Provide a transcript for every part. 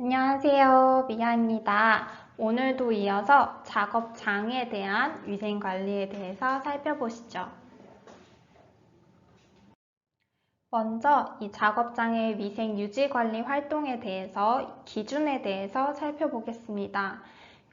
안녕하세요. 미아입니다. 오늘도 이어서 작업장에 대한 위생관리에 대해서 살펴보시죠. 먼저 이 작업장의 위생 유지 관리 활동에 대해서 기준에 대해서 살펴보겠습니다.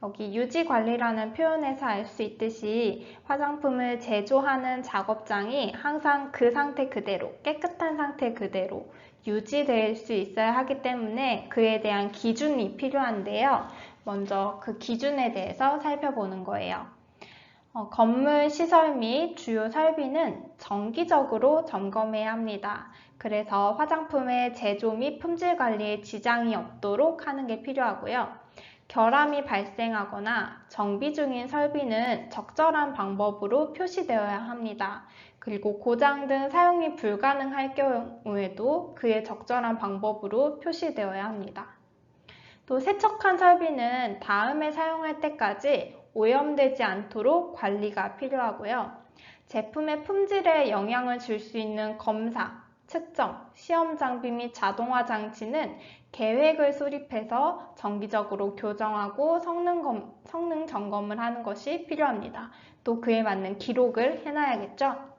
여기 유지 관리라는 표현에서 알 수 있듯이 화장품을 제조하는 작업장이 항상 그 상태 그대로 깨끗한 상태 그대로 유지될 수 있어야 하기 때문에 그에 대한 기준이 필요한데요. 먼저 그 기준에 대해서 살펴보는 거예요. 어, 건물 시설 및 주요 설비는 정기적으로 점검해야 합니다. 그래서 화장품의 제조 및 품질 관리에 지장이 없도록 하는 게 필요하고요. 결함이 발생하거나 정비 중인 설비는 적절한 방법으로 표시되어야 합니다. 그리고 고장 등 사용이 불가능할 경우에도 그의 적절한 방법으로 표시되어야 합니다. 또 세척한 설비는 다음에 사용할 때까지 오염되지 않도록 관리가 필요하고요. 제품의 품질에 영향을 줄 수 있는 검사, 측정, 시험 장비 및 자동화 장치는 계획을 수립해서 정기적으로 교정하고 성능, 검, 성능 점검을 하는 것이 필요합니다. 또 그에 맞는 기록을 해놔야겠죠?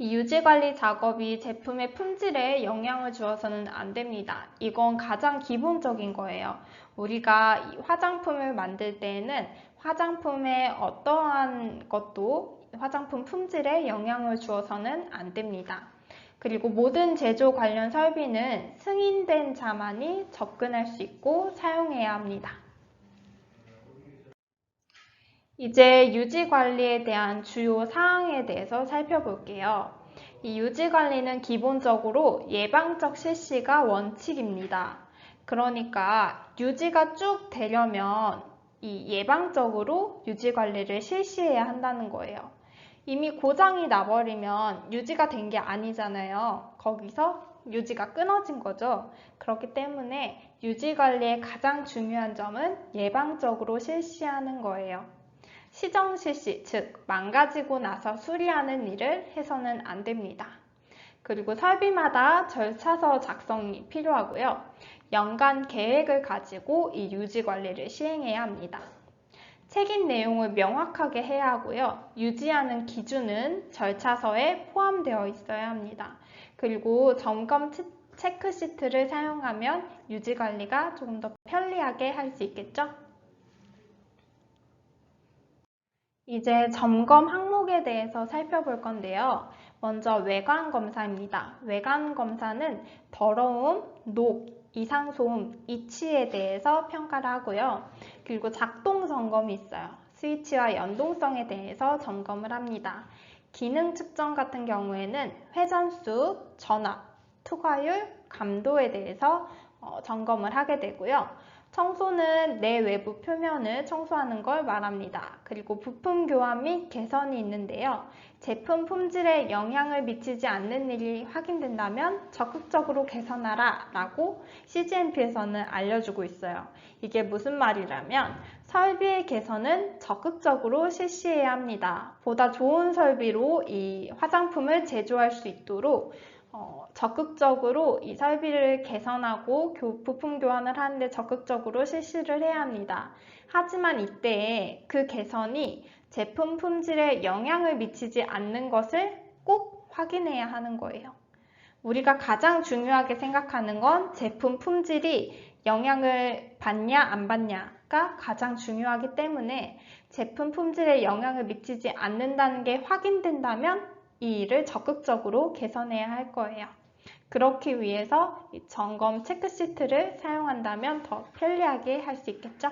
이 유지관리 작업이 제품의 품질에 영향을 주어서는 안 됩니다. 이건 가장 기본적인 거예요. 우리가 화장품을 만들 때에는 화장품의 어떠한 것도 화장품 품질에 영향을 주어서는 안 됩니다. 그리고 모든 제조 관련 설비는 승인된 자만이 접근할 수 있고 사용해야 합니다. 이제 유지 관리에 대한 주요 사항에 대해서 살펴볼게요. 이 유지 관리는 기본적으로 예방적 실시가 원칙입니다. 그러니까 유지가 쭉 되려면 이 예방적으로 유지 관리를 실시해야 한다는 거예요. 이미 고장이 나버리면 유지가 된 게 아니잖아요. 거기서 유지가 끊어진 거죠. 그렇기 때문에 유지 관리의 가장 중요한 점은 예방적으로 실시하는 거예요. 시정 실시, 즉 망가지고 나서 수리하는 일을 해서는 안 됩니다. 그리고 설비마다 절차서 작성이 필요하고요. 연간 계획을 가지고 이 유지 관리를 시행해야 합니다. 책임 내용을 명확하게 해야 하고요. 유지하는 기준은 절차서에 포함되어 있어야 합니다. 그리고 점검 체크 시트를 사용하면 유지 관리가 조금 더 편리하게 할 수 있겠죠? 이제 점검 항목에 대해서 살펴볼 건데요. 먼저 외관 검사입니다. 외관 검사는 더러움, 녹, 이상소음, 이치에 대해서 평가를 하고요. 그리고 작동 점검이 있어요. 스위치와 연동성에 대해서 점검을 합니다. 기능 측정 같은 경우에는 회전수, 전압, 투과율, 감도에 대해서 어, 점검을 하게 되고요. 청소는 내 외부 표면을 청소하는 걸 말합니다. 그리고 부품 교환 및 개선이 있는데요. 제품 품질에 영향을 미치지 않는 일이 확인된다면 적극적으로 개선하라 라고 CGMP에서는 알려주고 있어요. 이게 무슨 말이라면 설비의 개선은 적극적으로 실시해야 합니다. 보다 좋은 설비로 이 화장품을 제조할 수 있도록 어, 적극적으로 이 설비를 개선하고 교, 부품 교환을 하는데 적극적으로 실시를 해야 합니다. 하지만 이때 그 개선이 제품 품질에 영향을 미치지 않는 것을 꼭 확인해야 하는 거예요. 우리가 가장 중요하게 생각하는 건 제품 품질이 영향을 받냐 안 받냐가 가장 중요하기 때문에 제품 품질에 영향을 미치지 않는다는 게 확인된다면 이 일을 적극적으로 개선해야 할 거예요. 그렇기 위해서 점검 체크시트를 사용한다면 더 편리하게 할 수 있겠죠?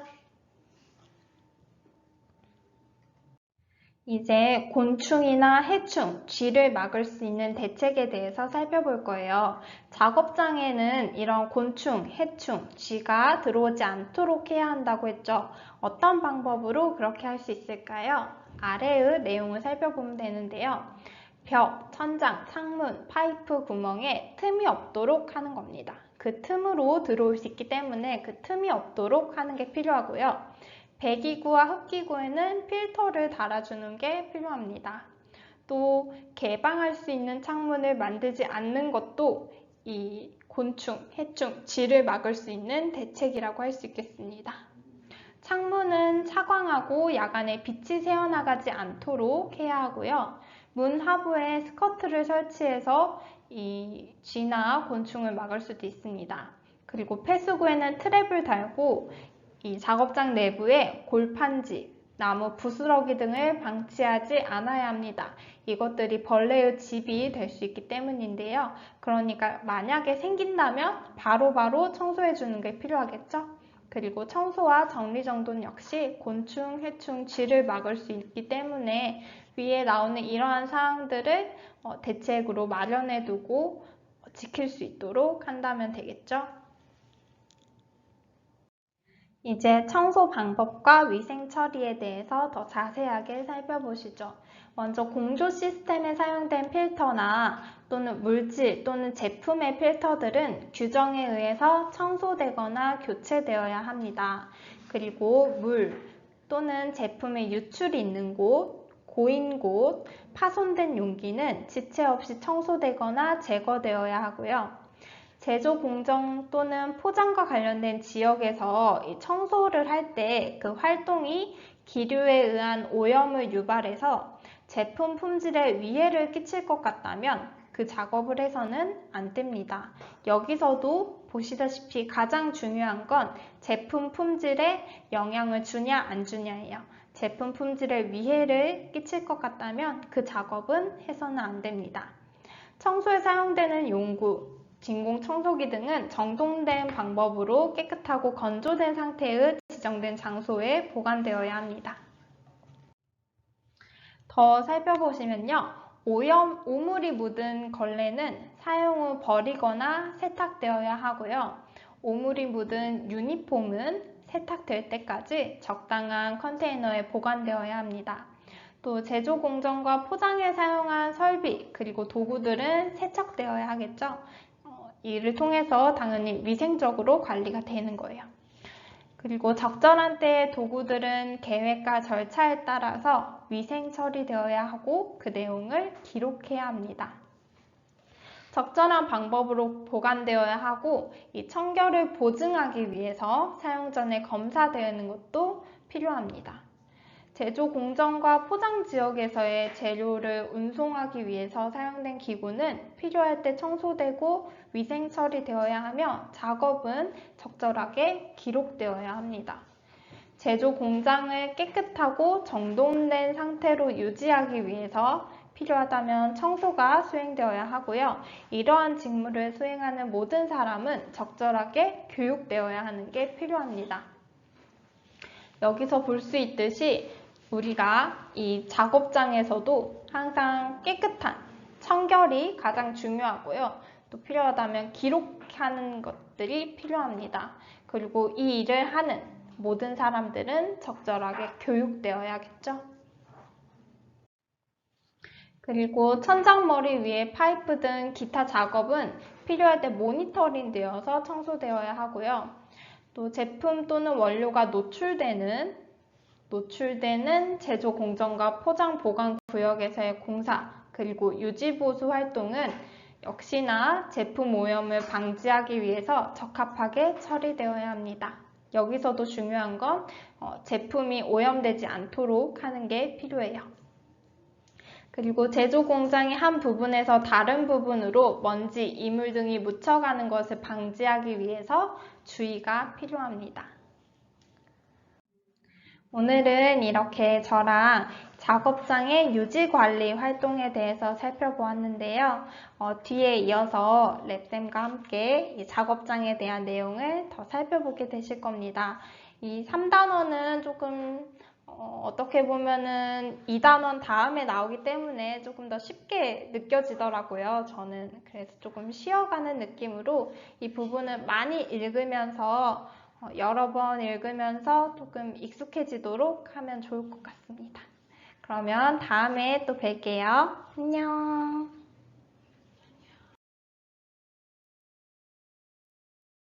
이제 곤충이나 해충, 쥐를 막을 수 있는 대책에 대해서 살펴볼 거예요. 작업장에는 이런 곤충, 해충, 쥐가 들어오지 않도록 해야 한다고 했죠. 어떤 방법으로 그렇게 할 수 있을까요? 아래의 내용을 살펴보면 되는데요. 벽, 천장, 창문, 파이프 구멍에 틈이 없도록 하는 겁니다. 그 틈으로 들어올 수 있기 때문에 그 틈이 없도록 하는 게 필요하고요. 배기구와 흡기구에는 필터를 달아주는 게 필요합니다. 또 개방할 수 있는 창문을 만들지 않는 것도 이 곤충, 해충, 쥐를 막을 수 있는 대책이라고 할 수 있겠습니다. 창문은 차광하고 야간에 빛이 새어나가지 않도록 해야 하고요. 문 하부에 스커트를 설치해서 이 쥐나 곤충을 막을 수도 있습니다. 그리고 폐수구에는 트랩을 달고 이 작업장 내부에 골판지, 나무 부스러기 등을 방치하지 않아야 합니다. 이것들이 벌레의 집이 될 수 있기 때문인데요. 그러니까 만약에 생긴다면 바로바로 바로 청소해 주는 게 필요하겠죠. 그리고 청소와 정리정돈 역시 곤충, 해충, 쥐를 막을 수 있기 때문에 위에 나오는 이러한 사항들을 어, 대책으로 마련해 두고 지킬 수 있도록 한다면 되겠죠. 이제 청소 방법과 위생 처리에 대해서 더 자세하게 살펴보시죠. 먼저 공조 시스템에 사용된 필터나 또는 물질 또는 제품의 필터들은 규정에 의해서 청소되거나 교체되어야 합니다. 그리고 물 또는 제품의 유출이 있는 곳, 고인 곳, 파손된 용기는 지체 없이 청소되거나 제거되어야 하고요. 제조 공정 또는 포장과 관련된 지역에서 청소를 할 때 그 활동이 기류에 의한 오염을 유발해서 제품 품질에 위해를 끼칠 것 같다면 그 작업을 해서는 안 됩니다. 여기서도 보시다시피 가장 중요한 건 제품 품질에 영향을 주냐 안 주냐예요. 제품 품질에 위해를 끼칠 것 같다면 그 작업은 해서는 안 됩니다. 청소에 사용되는 용구, 진공 청소기 등은 정돈된 방법으로 깨끗하고 건조된 상태의 지정된 장소에 보관되어야 합니다. 더 살펴보시면요. 오염, 오물이 묻은 걸레는 사용 후 버리거나 세탁되어야 하고요. 오물이 묻은 유니폼은 세탁될 때까지 적당한 컨테이너에 보관되어야 합니다. 또 제조 공정과 포장에 사용한 설비 그리고 도구들은 세척되어야 하겠죠. 이를 통해서 당연히 위생적으로 관리가 되는 거예요. 그리고 적절한 때의 도구들은 계획과 절차에 따라서 위생 처리되어야 하고 그 내용을 기록해야 합니다. 적절한 방법으로 보관되어야 하고 이 청결을 보증하기 위해서 사용 전에 검사되는 것도 필요합니다. 제조 공정과 포장 지역에서의 재료를 운송하기 위해서 사용된 기구는 필요할 때 청소되고 위생 처리되어야 하며 작업은 적절하게 기록되어야 합니다. 제조 공장을 깨끗하고 정돈된 상태로 유지하기 위해서 필요하다면 청소가 수행되어야 하고요. 이러한 직무를 수행하는 모든 사람은 적절하게 교육되어야 하는 게 필요합니다. 여기서 볼 수 있듯이 우리가 이 작업장에서도 항상 깨끗한 청결이 가장 중요하고요. 또 필요하다면 기록하는 것들이 필요합니다. 그리고 이 일을 하는 모든 사람들은 적절하게 교육되어야겠죠. 그리고 천장머리 위에 파이프 등 기타 작업은 필요할 때 모니터링 되어서 청소되어야 하고요. 또 제품 또는 원료가 노출되는 노출되는 제조 공정과 포장 보관 구역에서의 공사 그리고 유지 보수 활동은 역시나 제품 오염을 방지하기 위해서 적합하게 처리되어야 합니다. 여기서도 중요한 건 어, 제품이 오염되지 않도록 하는 게 필요해요. 그리고 제조 공장의 한 부분에서 다른 부분으로 먼지, 이물 등이 묻혀가는 것을 방지하기 위해서 주의가 필요합니다. 오늘은 이렇게 저랑 작업장의 유지관리 활동에 대해서 살펴보았는데요. 어, 뒤에 이어서 랩쌤과 함께 작업장에 대한 내용을 더 살펴보게 되실 겁니다. 이 3단원은 조금 어, 떻게 보면은 2단원 다음에 나오기 때문에 조금 더 쉽게 느껴지더라고요. 저는 그래서 조금 쉬어가는 느낌으로 이 부분을 많이 읽으면서 어, 여러 번 읽으면서 조금 익숙해지도록 하면 좋을 것 같습니다. 그러면 다음에 또 뵐게요. 안녕.